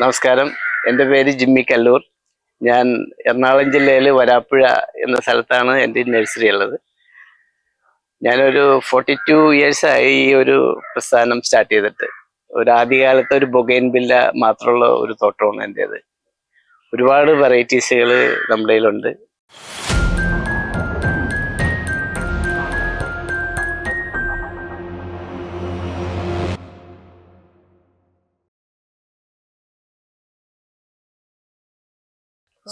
നമസ്കാരം. എന്റെ പേര് ജിമ്മി കല്ലൂർ. ഞാൻ എറണാകുളം ജില്ലയിൽ വരാപ്പുഴ എന്ന സ്ഥലത്താണ് എന്റെ നഴ്സറി ഉള്ളത്. ഞാനൊരു ഫോർട്ടി ടു ഇയേഴ്സായി ഈ ഒരു പ്രസ്ഥാനം സ്റ്റാർട്ട് ചെയ്തിട്ട്. ഒരു ആദ്യകാലത്ത് ഒരു ബൊഗൈൻ ബില്ല മാത്രമുള്ള ഒരു തോട്ടമാണ് എന്റേത്. ഒരുപാട് വെറൈറ്റീസുകൾ നമ്മുടെ കയ്യിലുണ്ട്.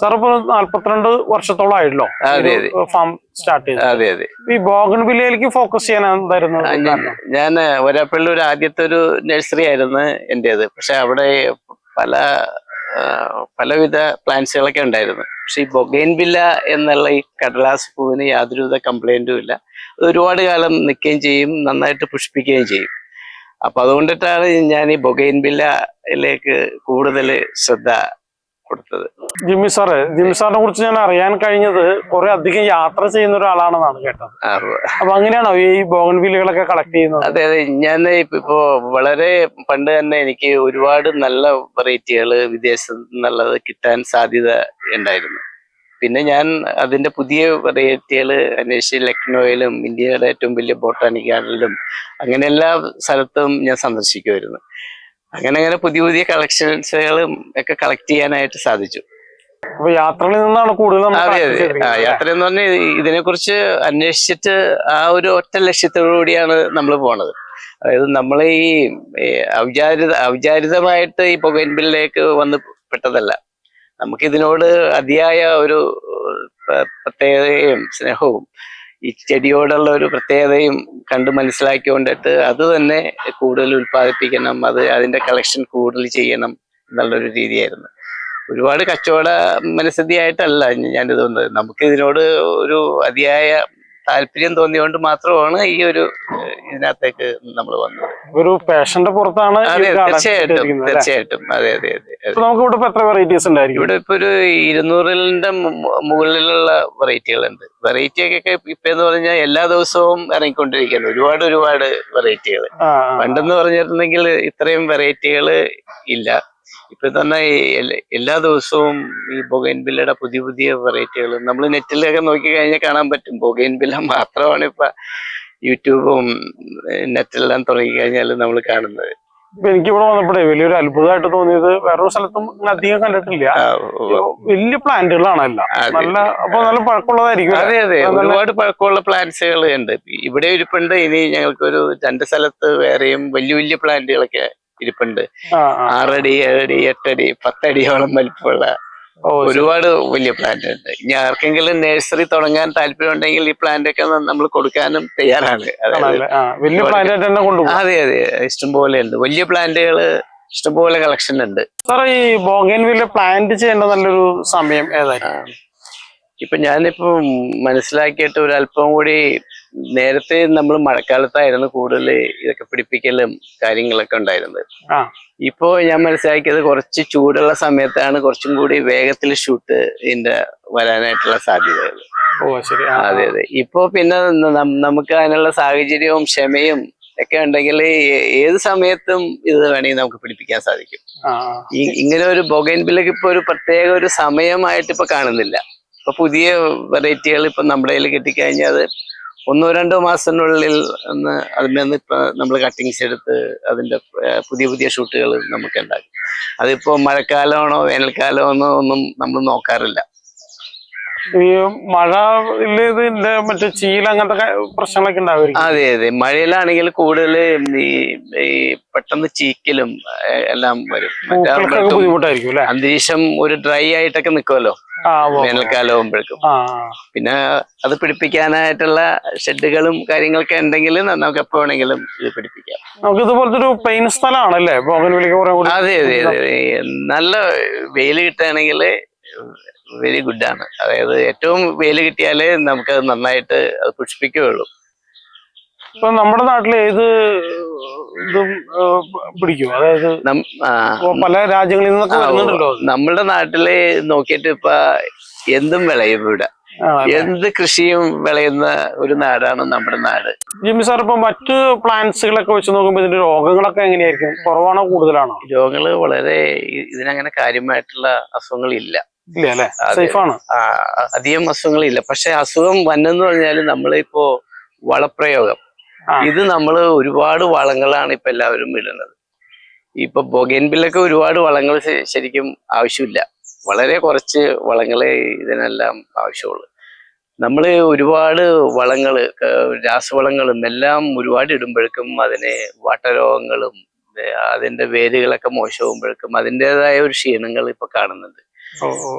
സാർ ഇപ്പൊ നാല്പത്തിരണ്ട് വർഷത്തോളം ആയല്ലോ അതെ, അതെ. ഫാം സ്റ്റാർട്ട് ചെയ്തു അതെ അതെ. ഈ ബോഗൺ വില്ലയിലേക്ക് ഫോക്കസ് ചെയ്യാൻ എന്തായിരുന്നു ഞാൻ ഒരു ആദ്യത്തെ ഒരു നഴ്സറി ആയിരുന്നു എന്റേത്. പക്ഷെ അവിടെ പല പലവിധ പ്ലാന്റ്സുകളൊക്കെ ഉണ്ടായിരുന്നു. പക്ഷെ ഈ ബൊഗൈൻ ബില്ല എന്നുള്ള ഈ കടലാസ് പൂവിന് യാതൊരുവിധ കംപ്ലൈന്റും ഇല്ല. അത് ഒരുപാട് കാലം നിൽക്കുകയും ചെയ്യും നന്നായിട്ട് പുഷ്പിക്കുകയും ചെയ്യും. അപ്പൊ അതുകൊണ്ടിട്ടാണ് ഞാൻ ഈ ബൊഗൈൻ ബില്ലയിലേക്ക് കൂടുതൽ ശ്രദ്ധ കൊടുത്തത്. ജിമ്മി സാറ് ജിമ്മി സാറിനെ കുറിച്ച് ഞാൻ അറിയാൻ കഴിഞ്ഞത് കുറെ അധികം യാത്ര ചെയ്യുന്ന ഒരാളാണെന്നാണ് കേട്ടത്. അപ്പൊ അങ്ങനെയാണോ ഈ ബോഗൻ വില്ലുകളൊക്കെ കളക്ട് ചെയ്യുന്നത്? അതെ അതെ. ഞാൻ ഇപ്പൊ ഇപ്പോ വളരെ പണ്ട് തന്നെ എനിക്ക് ഒരുപാട് നല്ല വെറൈറ്റികൾ വിദേശത്ത് നിന്നുള്ളത് കിട്ടാൻ സാധ്യത ഉണ്ടായിരുന്നു. പിന്നെ ഞാൻ അതിന്റെ പുതിയ വെറൈറ്റികൾ അന്വേഷിച്ച് ലക്നോയിലും ഇന്ത്യയുടെ ഏറ്റവും വലിയ ബോട്ടാനിക് ഗാർഡനിലും അങ്ങനെ എല്ലാ സ്ഥലത്തും ഞാൻ സന്ദർശിക്കുമായിരുന്നു. അങ്ങനെ അങ്ങനെ പുതിയ പുതിയ കളക്ഷൻസുകളും ഒക്കെ കളക്ട് ചെയ്യാനായിട്ട് സാധിച്ചു. അപ്പൊ യാത്രകളിൽ നിന്നാണ് കൂടുതൽ അതെ അതെ. ആ യാത്ര എന്ന് പറഞ്ഞാൽ ഇതിനെ കുറിച്ച് അന്വേഷിച്ചിട്ട് ആ ഒരു ഒറ്റ ലക്ഷ്യത്തോടു കൂടിയാണ് നമ്മൾ പോണത്. അതായത് നമ്മൾ ഈ ഔചാരിത ഔചാരിതമായിട്ട് ഈ പുകയിൻപിലേക്ക് വന്ന് പെട്ടതല്ല. നമുക്കിതിനോട് അതിയായ ഒരു പ്ര- പ്രത്യേകതയും സ്നേഹവും ഈ ചെടിയോടുള്ള ഒരു പ്രത്യേകതയും കണ്ട് മനസ്സിലാക്കിക്കൊണ്ടിട്ട് അത് തന്നെ കൂടുതൽ ഉൽപ്പാദിപ്പിക്കണം അത് അതിന്റെ കളക്ഷൻ കൂടുതൽ ചെയ്യണം എന്നുള്ളൊരു രീതിയായിരുന്നു. ഒരുപാട് കച്ചവട മനസ്ഥിതിയായിട്ടല്ല ഞാനിത് വന്നത് നമുക്കിതിനോട് ഒരു അതിയായ താല്പര്യം തോന്നിയോണ്ട് മാത്രമാണ് ഈ ഒരു ഇതിനകത്തേക്ക് നമ്മൾ വന്നത്. ഒരു പാഷന്റെ പുറത്താണ് അതെ തീർച്ചയായിട്ടും? തീർച്ചയായിട്ടും. അതെ അതെ അതെ. നമുക്ക് ഇവിടെ എത്ര വെറൈറ്റീസ് ഉണ്ടായിരിക്കും? ഇവിടെ ഇപ്പൊ ഒരു ഇരുന്നൂറിന്റെ മുകളിലുള്ള വെറൈറ്റികളുണ്ട് വെറൈറ്റി ഒക്കെ ഇപ്പൊ എന്ന് പറഞ്ഞാൽ എല്ലാ ദിവസവും ഇറങ്ങിക്കൊണ്ടിരിക്കുന്നു. ഒരുപാട് ഒരുപാട് വെറൈറ്റികൾ. പണ്ടെന്ന് പറഞ്ഞിട്ടുണ്ടെങ്കിൽ ഇത്രയും വെറൈറ്റികൾ ഇല്ല. ഇപ്പൊ തന്നെ എല്ലാ ദിവസവും ഈ ബൊഗൈൻ ബില്ലയുടെ പുതിയ പുതിയ വെറൈറ്റികൾ നമ്മൾ നെറ്റിലൊക്കെ നോക്കി കഴിഞ്ഞാൽ കാണാൻ പറ്റും. ബൊഗൈൻ ബില്ല മാത്രമാണ് ഇപ്പൊ യൂട്യൂബും നെറ്റിലെല്ലാം തുടങ്ങി കഴിഞ്ഞാൽ നമ്മൾ കാണുന്നത്. എനിക്ക് ഇവിടെ വന്നപ്പോഴേ വലിയൊരു അത്ഭുതമായിട്ട് തോന്നിയത് വേറൊരു സ്ഥലത്തും അധികം കണ്ടിട്ടില്ല. വലിയ പ്ലാന്റുകളാണ് എല്ലാം നല്ല അപ്പൊ നല്ല പഴക്കമുള്ളതായിരിക്കും അതെ അതെ. ഒരുപാട് പഴക്കമുള്ള പ്ലാന്റ്സുകൾ ഉണ്ട്. ഇവിടെ ഇരിപ്പുണ്ട്. ഇനി ഞങ്ങൾക്കൊരു രണ്ട് സ്ഥലത്ത് വേറെയും വലിയ വലിയ പ്ലാന്റുകളൊക്കെ ഇരിപ്പുണ്ട്. ആറടി ഏഴടി എട്ടടി പത്തടിയോളം വലിപ്പമുള്ള ഒരുപാട് വലിയ പ്ലാന്റ് ഉണ്ട്. ഇനി ആർക്കെങ്കിലും നഴ്സറി തുടങ്ങാൻ താല്പര്യം ഉണ്ടെങ്കിൽ ഈ പ്ലാന്റ് ഒക്കെ നമ്മൾ കൊടുക്കാനും തയ്യാറാണ്. വലിയ പ്ലാന്റ് അതെ അതെ. ഇഷ്ടംപോലെ ഉണ്ട്. വലിയ പ്ലാന്റുകൾ ഇഷ്ടംപോലെ കളക്ഷൻ ഉണ്ട്. സാർ ഈ ബോഗൻവില്ല പ്ലാന്റ് ചെയ്യേണ്ട നല്ലൊരു സമയം ഏതായിരുന്നു. ഇപ്പൊ ഞാനിപ്പോ മനസ്സിലാക്കിയിട്ട് ഒരു അല്പം കൂടി നേരത്തെ നമ്മൾ മഴക്കാലത്തായിരുന്നു കൂടുതൽ ഇതൊക്കെ പിടിപ്പിക്കലും കാര്യങ്ങളൊക്കെ ഉണ്ടായിരുന്നത്. ഇപ്പോ ഞാൻ മനസ്സിലാക്കിയത് കുറച്ച് ചൂടുള്ള സമയത്താണ് കുറച്ചും കൂടി വേഗത്തിൽ ഷൂട്ട് ഇതിന്റെ വരാനായിട്ടുള്ള സാധ്യതകൾ. അതെ അതെ. ഇപ്പോ പിന്നെ നമുക്ക് അതിനുള്ള സാഹചര്യവും ക്ഷമയും ഒക്കെ ഉണ്ടെങ്കിൽ ഏത് സമയത്തും ഇത് വേണമെങ്കിൽ നമുക്ക് പിടിപ്പിക്കാൻ സാധിക്കും. ഇങ്ങനെ ഒരു ബൊഗൈൻ ബില്ലൊക്കെ ഇപ്പൊ ഒരു പ്രത്യേക ഒരു സമയമായിട്ട് ഇപ്പൊ കാണുന്നില്ല. ഇപ്പൊ പുതിയ വെറൈറ്റികൾ ഇപ്പൊ നമ്മുടെ കയ്യിൽ കിട്ടിക്കഴിഞ്ഞാൽ അത് ഒന്നോ രണ്ടോ മാസത്തിനുള്ളിൽ ഒന്ന് അതിൽ നിന്ന് നമ്മൾ കട്ടിങ്സ് എടുത്ത് അതിന്റെ പുതിയ പുതിയ ഷൂട്ടുകൾ നമുക്ക് ഉണ്ടാക്കും. അതിപ്പോൾ മഴക്കാലമാണോ വേനൽക്കാലമാണോ ഒന്നും നമ്മൾ നോക്കാറില്ല. ഈ മഴ ഇതിന്റെ മറ്റേ ചീല അങ്ങനത്തെ പ്രശ്നങ്ങളൊക്കെ ഉണ്ടാവില്ല അതെ അതെ. മഴയിലാണെങ്കിൽ കൂടുതൽ ഈ പെട്ടെന്ന് ചീക്കലും എല്ലാം വരും. ബുദ്ധിമുട്ടായിരിക്കും അന്തരീക്ഷം ഒരു ഡ്രൈ ആയിട്ടൊക്കെ നിൽക്കുമല്ലോ. വേനൽക്കാലം ആകുമ്പോഴേക്കും പിന്നെ അത് പിടിപ്പിക്കാനായിട്ടുള്ള ഷെഡുകളും കാര്യങ്ങളൊക്കെ ഉണ്ടെങ്കിൽ നമുക്ക് എപ്പോ വേണമെങ്കിലും ഇത് പിടിപ്പിക്കാം. നമുക്ക് ഇതുപോലത്തെ ഒരു പെയിൻ സ്ഥലമാണല്ലേ? അതെ അതെ അതെ. നല്ല വെയിൽ കിട്ടുകയാണെങ്കിൽ വെരി ഗുഡ് ഗുഡാണ് അതായത് ഏറ്റവും വെയിൽ കിട്ടിയാലേ നമുക്ക് അത് നന്നായിട്ട് അത് പുഷ്പിക്കുകയുള്ളൂ. ഇപ്പൊ നമ്മുടെ നാട്ടിൽ ഏത് ഇതും പിടിക്കും? അതായത് പല രാജ്യങ്ങളിൽ നിന്നൊക്കെ വരുന്നുണ്ടല്ലോ നമ്മുടെ നാട്ടിൽ നോക്കിയിട്ട് ഇപ്പൊ എന്തും വിളയും ഇവിടെ. എന്ത് കൃഷിയും വിളയുന്ന ഒരു നാടാണ് നമ്മുടെ നാട്. ജിമ്മി സാർ ഇപ്പൊ മറ്റു പ്ലാന്റ്സുകളൊക്കെ വെച്ച് നോക്കുമ്പോൾ ഇതിന്റെ രോഗങ്ങളൊക്കെ എങ്ങനെയായിരിക്കും? കുറവാണോ കൂടുതലാണോ? രോഗങ്ങൾ വളരെ ഇതിനങ്ങനെ കാര്യമായിട്ടുള്ള അസുഖങ്ങളില്ല. അധികം അസുഖങ്ങളില്ല. പക്ഷെ അസുഖം വന്നെന്ന് പറഞ്ഞാൽ നമ്മളിപ്പോ വളപ്രയോഗം. ഇത് നമ്മൾ ഒരുപാട് വളങ്ങളാണ് ഇപ്പൊ എല്ലാവരും ഇടുന്നത്. ഇപ്പൊ ബൊഗേൻബിലൊക്കെ ഒരുപാട് വളങ്ങൾ ശരിക്കും ആവശ്യമില്ല. വളരെ കുറച്ച് വളങ്ങളെ ഇതിനെല്ലാം ആവശ്യമുള്ളൂ. നമ്മൾ ഒരുപാട് വളങ്ങൾ രാസവളങ്ങളും എല്ലാം ഒരുപാട് ഇടുമ്പോഴേക്കും അതിന് വട്ടരോഗങ്ങളും അതിന്റെ വേരുകളൊക്കെ മോശമാകുമ്പോഴേക്കും അതിന്റെതായ ഒരു ക്ഷീണങ്ങൾ ഇപ്പൊ കാണുന്നുണ്ട്.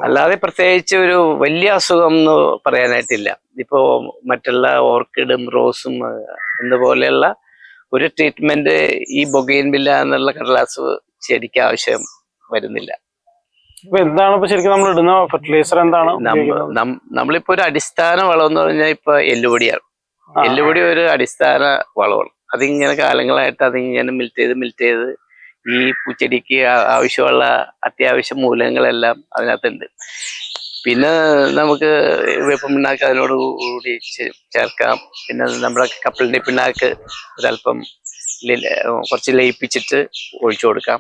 അല്ലാതെ പ്രത്യേകിച്ച് ഒരു വലിയ അസുഖം എന്ന് പറയാനായിട്ടില്ല. ഇപ്പോ മറ്റുള്ള ഓർക്കിഡും റോസും എന്ന പോലെയുള്ള ഒരു ട്രീറ്റ്മെന്റ് ഈ ബൊഗെയിൻവില്ല എന്നുള്ള കടലാസ് ചെടിക്ക് ആവശ്യം വരുന്നില്ല. ഇപ്പൊ എന്താണ് ഇപ്പൊ ശരിക്കും നമ്മൾ ഇടുന്ന ഫെർട്ടിലൈസർ എന്താണ് നമ്മളിപ്പോ ഒരു അടിസ്ഥാന വളം എന്ന് പറഞ്ഞാൽ ഇപ്പൊ എല്ലുപൊടിയാണ്. എല്ലുപൊടി ഒരു അടിസ്ഥാന വളമാണ്. അതിങ്ങനെ കാലങ്ങളായിട്ട് അതിങ്ങനെ മിൽറ്റ് ചെയ്ത് മിൽറ്റ് ചെയ്ത് ഈ പൂച്ചെടിക്ക് ആവശ്യമുള്ള അത്യാവശ്യ മൂലങ്ങളെല്ലാം അതിനകത്തുണ്ട്. പിന്നെ നമുക്ക് വേപ്പം പിണ്ണാക്ക് അതിനോട് കൂടി ചേർക്കാം. പിന്നെ നമ്മുടെ കപ്പലിന്റെ പിണ്ണാക്ക് ഒരല്പം കുറച്ച് ലയിപ്പിച്ചിട്ട് ഒഴിച്ചു കൊടുക്കാം.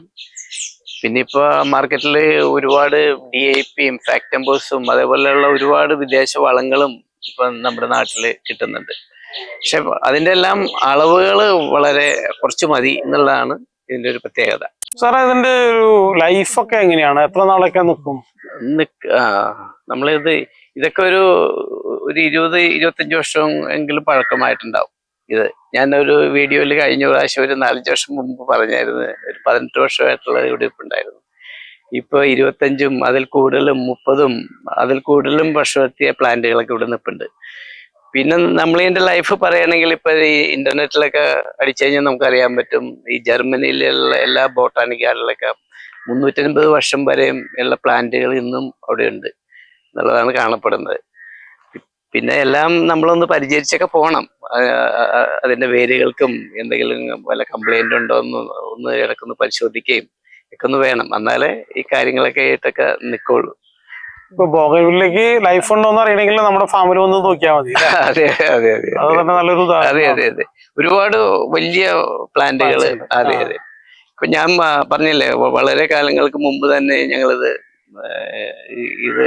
പിന്നെ ഇപ്പൊ മാർക്കറ്റിൽ ഒരുപാട് ഡി ഐ പിയും ഫാക്ടംബോസും അതേപോലെയുള്ള ഒരുപാട് വിദേശ വളങ്ങളും ഇപ്പൊ നമ്മുടെ നാട്ടിൽ കിട്ടുന്നുണ്ട്. പക്ഷെ അതിന്റെ എല്ലാം അളവുകൾ വളരെ കുറച്ച് മതി എന്നുള്ളതാണ് ഇതിന്റെ ഒരു പ്രത്യേകത. സാറേ ഇതിന്റെ ഒരു ലൈഫൊക്കെ എങ്ങനെയാണ്? എത്ര നാളൊക്കെ നിൽക്കും നമ്മളിത് ഇതൊക്കെ ഒരു ഒരു ഇരുപത് ഇരുപത്തഞ്ച് വർഷം എങ്കിലും പഴക്കമായിട്ടുണ്ടാവും. ഇത് ഞാൻ ഒരു വീഡിയോയിൽ കഴിഞ്ഞ പ്രാവശ്യം ഒരു നാലഞ്ച് വർഷം മുമ്പ് പറഞ്ഞായിരുന്നു. ഒരു പതിനെട്ട് വർഷമായിട്ടുള്ള ഇവിടെ ഇപ്പം ഉണ്ടായിരുന്നു. ഇപ്പൊ ഇരുപത്തഞ്ചും അതിൽ കൂടുതലും മുപ്പതും അതിൽ കൂടുതലും വർഷമെത്തിയ പ്ലാന്റുകളൊക്കെ ഇവിടെ നിൽപ്പുണ്ട് പിന്നെ നമ്മൾ ഇതിന്റെ ലൈഫ് പറയുകയാണെങ്കിൽ ഇപ്പൊ ഈ ഇന്റർനെറ്റിലൊക്കെ അടിച്ചു കഴിഞ്ഞാൽ നമുക്ക് അറിയാൻ പറ്റും. ഈ ജർമ്മനിയിലുള്ള എല്ലാ ബോട്ടാനിക് ഗാർഡനിലൊക്കെ മുന്നൂറ്റൻപത് വർഷം വരെയും ഉള്ള പ്ലാന്റുകൾ ഇന്നും അവിടെ ഉണ്ട് എന്നുള്ളതാണ് കാണപ്പെടുന്നത്. പിന്നെ എല്ലാം നമ്മളൊന്ന് പരിചരിച്ചൊക്കെ പോകണം അതിന്റെ വേരുകൾക്കും എന്തെങ്കിലും വല്ല കംപ്ലൈന്റ് ഉണ്ടോ എന്ന് ഒന്ന് ഇടക്കൊന്ന് പരിശോധിക്കുകയും ഒക്കെ ഒന്ന് വേണം. എന്നാലേ ഈ കാര്യങ്ങളൊക്കെ ആയിട്ടൊക്കെ നിൽക്കുള്ളൂ. ഇപ്പൊ ബോഗൻവില്ലേക്ക് ലൈഫ് ഉണ്ടോന്ന് അറിയണമെങ്കിൽ നമ്മുടെ ഫാമിൽ വന്ന് നോക്കിയാൽ മതി അതെ അതെ അതെ അത് തന്നെ നല്ലൊരു അതെ അതെ അതെ. ഒരുപാട് വലിയ പ്ലാന്റുകൾ അതെ അതെ. ഇപ്പൊ ഞാൻ പറഞ്ഞല്ലേ വളരെ കാലങ്ങൾക്ക് മുമ്പ് തന്നെ ഞങ്ങളിത് ഇത്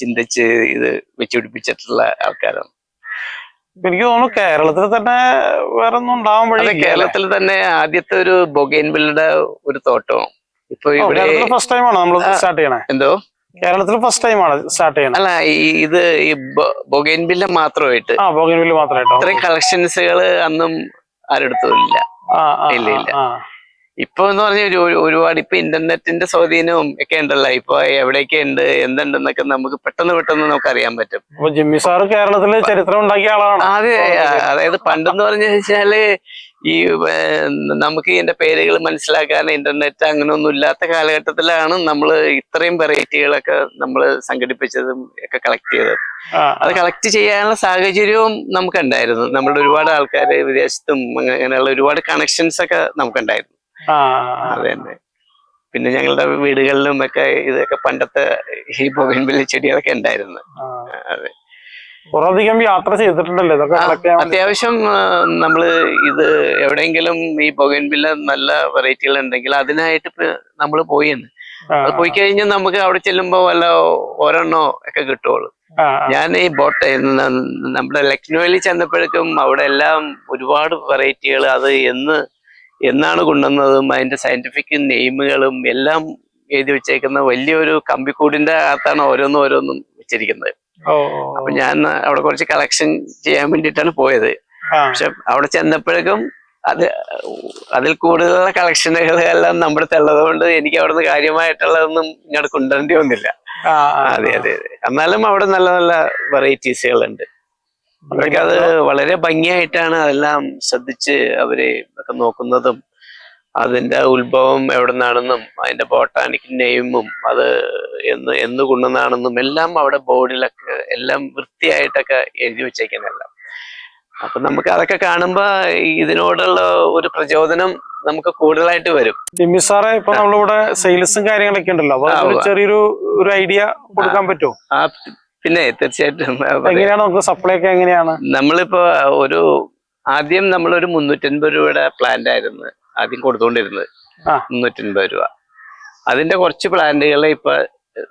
ചിന്തിച്ച് ഇത് വെച്ചുപിടിപ്പിച്ചിട്ടുള്ള ആൾക്കാരാണ്. എനിക്ക് തോന്നുന്നു കേരളത്തിൽ തന്നെ വേറെ ഒന്നും ഉണ്ടാവാൻ വഴി കേരളത്തിൽ തന്നെ ആദ്യത്തെ ഒരു ബൊഗൈൻവില്ലയുടെ ഒരു തോട്ടവും ഇപ്പൊ ഇവിടെ ഫസ്റ്റ് ടൈം ആണ് നമ്മൾ സ്റ്റാർട്ട് ചെയ്യണേ? എന്തോ? കേരളത്തിൽ ഫസ്റ്റ് ടൈം ആണ് സ്റ്റാർട്ട് ചെയ്യുന്നത് അല്ല ഈ ഇത് ഈ ബൊഗൈൻവില്ല മാത്രമായിട്ട്. ആ ബൊഗൈൻബില്ല മാത്രമായിട്ട്? ഇത്രയും കളക്ഷൻസുകൾ അന്നും ആരെടുത്തും ഇല്ല. ആ, ആ, ഇല്ല, ഇല്ല. ഇപ്പൊ എന്ന് പറഞ്ഞ ഒരു ഒരു- ഒരുപാട് ഇപ്പൊ ഇന്റർനെറ്റിന്റെ സ്വാധീനവും ഒക്കെ ഉണ്ടല്ലോ. ഇപ്പൊ എവിടെയൊക്കെ ഉണ്ട് എന്തുണ്ടെന്നൊക്കെ നമുക്ക് പെട്ടെന്ന് പെട്ടെന്ന് നമുക്ക് അറിയാൻ പറ്റും ജിമ്മി സാറ് കേരളത്തിലെ ചരിത്രം ഉണ്ടാക്കിയ ആളാണ്? അതെ അതായത് പണ്ടെന്ന് പറഞ്ഞു വെച്ചാൽ ഈ നമുക്ക് ഇതിന്റെ പേരുകൾ മനസ്സിലാക്കാൻ ഇന്റർനെറ്റ് അങ്ങനെയൊന്നും ഇല്ലാത്ത കാലഘട്ടത്തിലാണ് നമ്മൾ ഇത്രയും വെറൈറ്റികളൊക്കെ നമ്മൾ സംഘടിപ്പിച്ചതും ഒക്കെ കളക്ട് ചെയ്തത്. അത് കളക്ട് ചെയ്യാനുള്ള സാഹചര്യവും നമുക്കുണ്ടായിരുന്നു. നമ്മളുടെ ഒരുപാട് ആൾക്കാര് വിദേശത്തും അങ്ങ- അങ്ങനെയുള്ള ഒരുപാട് കണക്ഷൻസ് ഒക്കെ നമുക്കുണ്ടായിരുന്നു. അതെ പിന്നെ ഞങ്ങളുടെ വീടുകളിലും ഒക്കെ ഇതൊക്കെ പണ്ടത്തെ ഈ ബൊഗൻവില്ല ചെടികളൊക്കെ ഉണ്ടായിരുന്നു. അതെ. കുറെ യാത്ര ചെയ്തിട്ടുണ്ടല്ലോ ഇതൊക്കെ. അത്യാവശ്യം നമ്മൾ നമ്മൾ ഇത് എവിടെയെങ്കിലും ഈ ബൊഗൻവില്ല നല്ല വെറൈറ്റികൾ ഉണ്ടെങ്കിൽ അതിനായിട്ട് നമ്മൾ പോയിന്ന്. അത് പോയി കഴിഞ്ഞാൽ നമുക്ക് അവിടെ ചെല്ലുമ്പോ വല്ല ഒരെണ്ണോ ഒക്കെ കിട്ടുള്ളൂ. ഞാൻ ഈ ബോട്ട് നമ്മുടെ ലക്നോയിൽ ചെന്നപ്പോഴേക്കും അവിടെ എല്ലാം ഒരുപാട് വെറൈറ്റികൾ അത് എന്ന് എന്നാണ് കൊണ്ടുവന്നതും അതിന്റെ സയന്റിഫിക് നെയിമുകളും എല്ലാം എഴുതി വെച്ചേക്കുന്ന വലിയൊരു കമ്പിക്കൂടിന്റെ അകത്താണ് ഓരോന്നും ഓരോന്നും വെച്ചിരിക്കുന്നത്. അപ്പൊ ഞാൻ അവിടെ കുറച്ച് കളക്ഷൻ ചെയ്യാൻ വേണ്ടിയിട്ടാണ് പോയത്. പക്ഷെ അവിടെ ചെന്നപ്പോഴേക്കും അത് അതിൽ കൂടുതലുള്ള കളക്ഷനുകൾ എല്ലാം നമ്മുടെ തള്ളത് കൊണ്ട് എനിക്ക് അവിടുന്ന് കാര്യമായിട്ടുള്ളതൊന്നും ഇങ്ങോട്ട് കൊണ്ടുവരേണ്ടി വന്നില്ല. അതെ അതെ അതെ. എന്നാലും അവിടെ നല്ല നല്ല വെറൈറ്റീസുകൾ ഉണ്ട് അവർക്ക് അത് വളരെ ഭംഗിയായിട്ടാണ് അതെല്ലാം ശ്രദ്ധിച്ച് അവരെ ഒക്കെ നോക്കുന്നതും അതിന്റെ ഉത്ഭവം എവിടെ നിന്നാണെന്നും അതിന്റെ ബോട്ടാനിക് നെയിമും അത് എന്ന് എന്ന് കൊണ്ടുവന്നാണെന്നും എല്ലാം അവിടെ ബോർഡിലൊക്കെ എല്ലാം വൃത്തിയായിട്ടൊക്കെ എഴുതി വെച്ചേക്കുന്നതെല്ലാം. അപ്പൊ നമുക്ക് അതൊക്കെ കാണുമ്പോ ഇതിനോടുള്ള ഒരു പ്രചോദനം നമുക്ക് കൂടുതലായിട്ട് വരും. സാറേ ഇപ്പൊ നമ്മളിവിടെ സെയിൽസും കാര്യങ്ങളൊക്കെ ഉണ്ടല്ലോ. അപ്പൊ. ചെറിയൊരു ഒരു ഐഡിയ കൊടുക്കാൻ പറ്റുമോ? പിന്നെ തീർച്ചയായിട്ടും എങ്ങനെയാണ് നമുക്ക് സപ്ലൈ ഒക്കെ എങ്ങനെയാണ്? നമ്മളിപ്പോ ഒരു ആദ്യം നമ്മളൊരു മുന്നൂറ്റൻപത് രൂപയുടെ പ്ലാന്റ് ആയിരുന്നു ആദ്യം കൊടുത്തുകൊണ്ടിരുന്നത് ആ. മുന്നൂറ്റൻപത് രൂപ. അതിന്റെ കുറച്ച് പ്ലാന്റുകളെ ഇപ്പൊ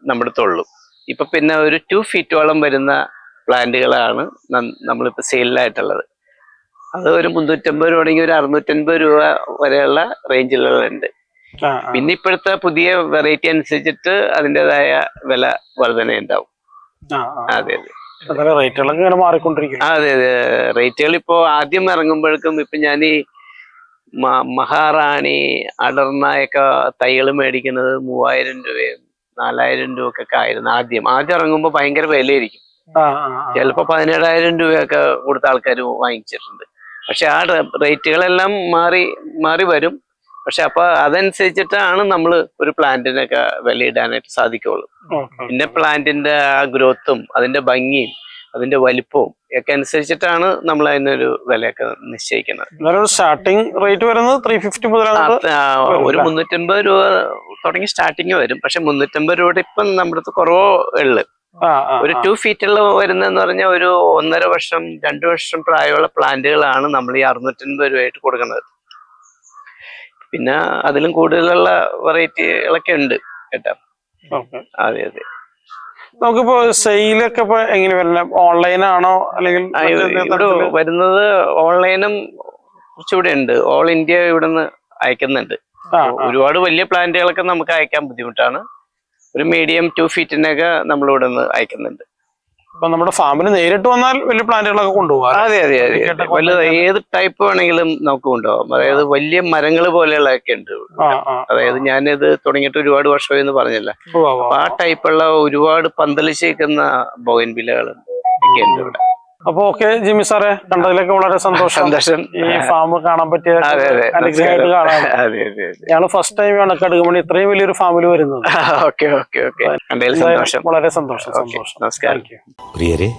നമ്മുടെ തൊള്ളു ഇപ്പൊ പിന്നെ ഒരു ടു ഫീറ്റോളം വരുന്ന പ്ലാന്റുകളാണ് നമ്മളിപ്പോ സെയിലായിട്ടുള്ളത് അത് ഒരു മുന്നൂറ്റമ്പത് രൂപയാണെങ്കിൽ ഒരു അറുന്നൂറ്റൻപത് രൂപ വരെയുള്ള ആ. പിന്നെ ഇപ്പോഴത്തെ പുതിയ വെറൈറ്റി അനുസരിച്ചിട്ട് അതിന്റെതായ വില വർധന ഉണ്ടാവും. അതെ അതെ. റേറ്റുകളൊക്കെ ഇങ്ങനെ മാറിക്കൊണ്ടിരിക്കും അതെ അതെ. റേറ്റുകൾ ഇപ്പോ ആദ്യം ഇറങ്ങുമ്പോഴേക്കും ഇപ്പൊ ഞാൻ ഈ മഹാറാണി അടർന്നയൊക്കെ തൈകൾ മേടിക്കുന്നത് മൂവായിരം രൂപയും നാലായിരം രൂപയൊക്കെ ആയിരുന്നു ആദ്യം. ആദ്യം ഇറങ്ങുമ്പോൾ ഭയങ്കര വിലയായിരിക്കും. ചിലപ്പോ. പതിനേഴായിരം രൂപയൊക്കെ കൊടുത്ത ആൾക്കാർ വാങ്ങിച്ചിട്ടുണ്ട്. പക്ഷെ ആ റേറ്റുകളെല്ലാം മാറി മാറി വരും. പക്ഷെ അപ്പൊ അതനുസരിച്ചിട്ടാണ് നമ്മൾ ഒരു പ്ലാന്റിനൊക്കെ വിലയിടാനായിട്ട് സാധിക്കുള്ളൂ. പിന്നെ പ്ലാന്റിന്റെ ആ ഗ്രോത്തും അതിന്റെ ഭംഗിയും അതിന്റെ വലിപ്പവും ഒക്കെ അനുസരിച്ചിട്ടാണ് നമ്മൾ അതിനൊരു വിലയൊക്കെ നിശ്ചയിക്കുന്നത്. സ്റ്റാർട്ടിംഗ് റേറ്റ് വരുന്നത് ത്രീ ഫിഫ്റ്റി മുതൽ ഒരു മുന്നൂറ്റമ്പത് രൂപ തുടങ്ങി സ്റ്റാർട്ടിങ് വരും. പക്ഷെ മുന്നൂറ്റമ്പത് രൂപയുടെ ഇപ്പം നമ്മുടെ അടുത്ത് കുറവോ ഉള്ളു. ഒരു. ടു ഫീറ്റുള്ള വരുന്നതെന്ന് പറഞ്ഞാൽ ഒരു ഒന്നര വർഷം രണ്ടു വർഷം പ്രായമുള്ള പ്ലാന്റുകളാണ് നമ്മൾ ഈ അറുന്നൂറ്റൻപത് രൂപയായിട്ട് കൊടുക്കുന്നത്. പിന്നെ അതിലും കൂടുതലുള്ള വെറൈറ്റികളൊക്കെ ഉണ്ട് കേട്ടോ. അതെ അതെ. നമുക്കിപ്പോ സെയിലൊക്കെ ഇപ്പൊ എങ്ങനെ വരില്ല ഓൺലൈൻ ആണോ അല്ലെങ്കിൽ? വരുന്നത് ഓൺലൈനും കുറച്ചുകൂടെ ഉണ്ട്. ഓൾ ഇന്ത്യ ഇവിടുന്ന് അയക്കുന്നുണ്ട്. ഒരുപാട് വലിയ പ്ലാന്റുകളൊക്കെ നമുക്ക് അയക്കാൻ ബുദ്ധിമുട്ടാണ്. ഒരു മീഡിയം ടു ഫീറ്റിനൊക്കെ നമ്മൾ ഇവിടെ നിന്ന് അയക്കുന്നുണ്ട്. ഇപ്പൊ നമ്മുടെ ഫാമിൽ നേരിട്ട് വന്നാൽ വലിയ പ്ലാന്റുകളൊക്കെ കൊണ്ടുപോകാം. അതെ അതെ അതെ വലുത് ഏത് ടൈപ്പ് വേണമെങ്കിലും നമുക്ക് കൊണ്ടുപോകാം. അതായത് വലിയ മരങ്ങൾ പോലെയുള്ളതൊക്കെ ഉണ്ട്. അതായത് ഞാനിത് തുടങ്ങിയിട്ട് ഒരുപാട് വർഷമായി എന്ന് പറഞ്ഞല്ല. അപ്പൊ ആ ടൈപ്പുള്ള ഒരുപാട് പന്തലിച്ചേക്കുന്ന ബോയൻ ബില്ലകളും ഒക്കെ ഉണ്ട് ഇവിടെ. അപ്പൊ ഓക്കെ ജിമ്മി സാറേ കണ്ടതിലൊക്കെ വളരെ സന്തോഷം. സന്തോഷം. ഈ ഫാം കാണാൻ പറ്റിയ അതെ അതെ. അനുഗ്രഹമായിട്ട് കാണാം. ഞങ്ങൾ ഫസ്റ്റ് ടൈമാണ് കടുകുമണി ഇത്രയും വലിയൊരു ഫാമിൽ വരുന്നത്. ഓക്കെ ഓക്കെ ഓക്കെ സന്തോഷം. വളരെ സന്തോഷം സന്തോഷം. നമസ്കാരം. പ്രിയരെ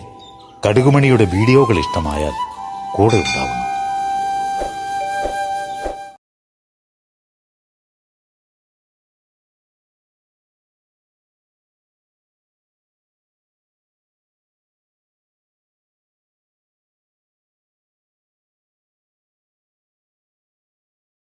കടുകുമണിയുടെ വീഡിയോകൾ ഇഷ്ടമായാൽ കൂടെ ഉണ്ടാവുന്നു.